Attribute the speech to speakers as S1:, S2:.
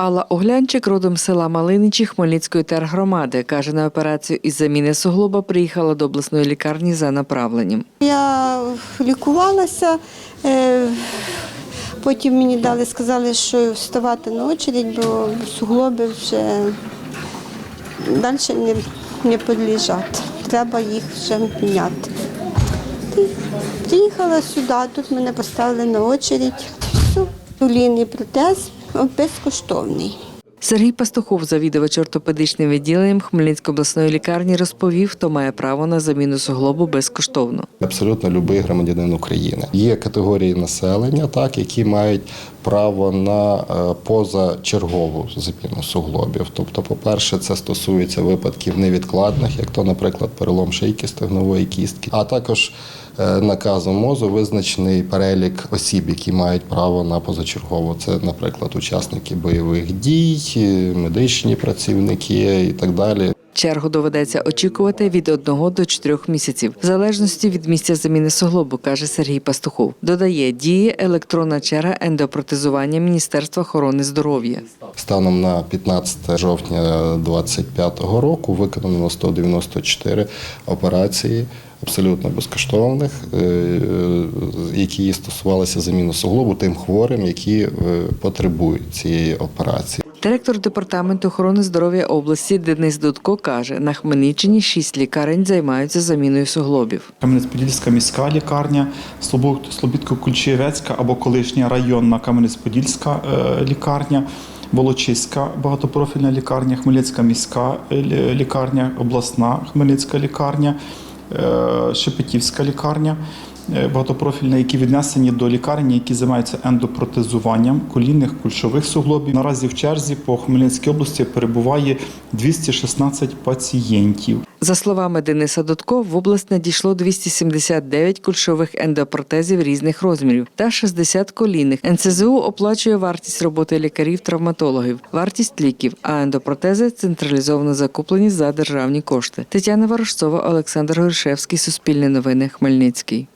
S1: Алла Оглянчик родом села Малиничі Хмельницької тергромади. Каже, на операцію із заміни суглоба приїхала до обласної лікарні за направленням.
S2: Я лікувалася, е, потім мені дали, сказали, що вставати на очередь, бо суглоби вже далі не, не підлежать. Треба їх вже міняти. Приїхала сюди, тут мене поставили на очередь. Все. Олійний протез безкоштовний.
S1: Сергій Пастухов, завідувач ортопедичним відділенням Хмельницької обласної лікарні, розповів, хто має право на заміну суглобу безкоштовно.
S3: Абсолютно будь-який громадянин України. Є категорії населення, так які мають право на е, позачергову заміну суглобів. Тобто, по-перше, це стосується випадків невідкладних, як то, наприклад, перелом шийки стегнової кістки, а також е, наказом МОЗу визначений перелік осіб, які мають право на позачергову. Це, наприклад, учасники бойових дій, е, медичні працівники і так далі.
S1: Чергу доведеться очікувати від 1 до 4 місяців, в залежності від місця заміни суглобу, каже Сергій Пастухов. Додає, діє електронна черга ендопротезування Міністерства охорони здоров'я.
S3: Станом на 15 жовтня 2025 року виконано 194 операції абсолютно безкоштовних, е, які стосувалися заміни суглобу тим хворим, які е, потребують цієї операції.
S1: Директор департаменту охорони здоров'я області Денис Дудко каже, на Хмельниччині шість лікарень займаються заміною суглобів.
S4: Кам'янець-Подільська міська лікарня, Слобідко-Ключієвецька або колишня районна Кам'янець-Подільська е, лікарня, Волочиська багатопрофільна лікарня, Хмельницька міська е, лікарня, обласна Хмельницька лікарня, е, Шепетівська лікарня. Е, Багатопрофільна, які віднесені до лікарні, які займаються ендопротезуванням колінних кульшових суглобів. Наразі в черзі по Хмельницькій області перебуває 216 пацієнтів.
S1: За словами Дениса Дудко, в область надійшло 279 кульшових ендопротезів різних розмірів та 60 колінних. НСЗУ оплачує вартість роботи лікарів-травматологів, вартість ліків, а ендопротези централізовано закуплені за державні кошти. Тетяна Ворожцова, Олександр Горшевський, Суспільне новини, Хмельницький.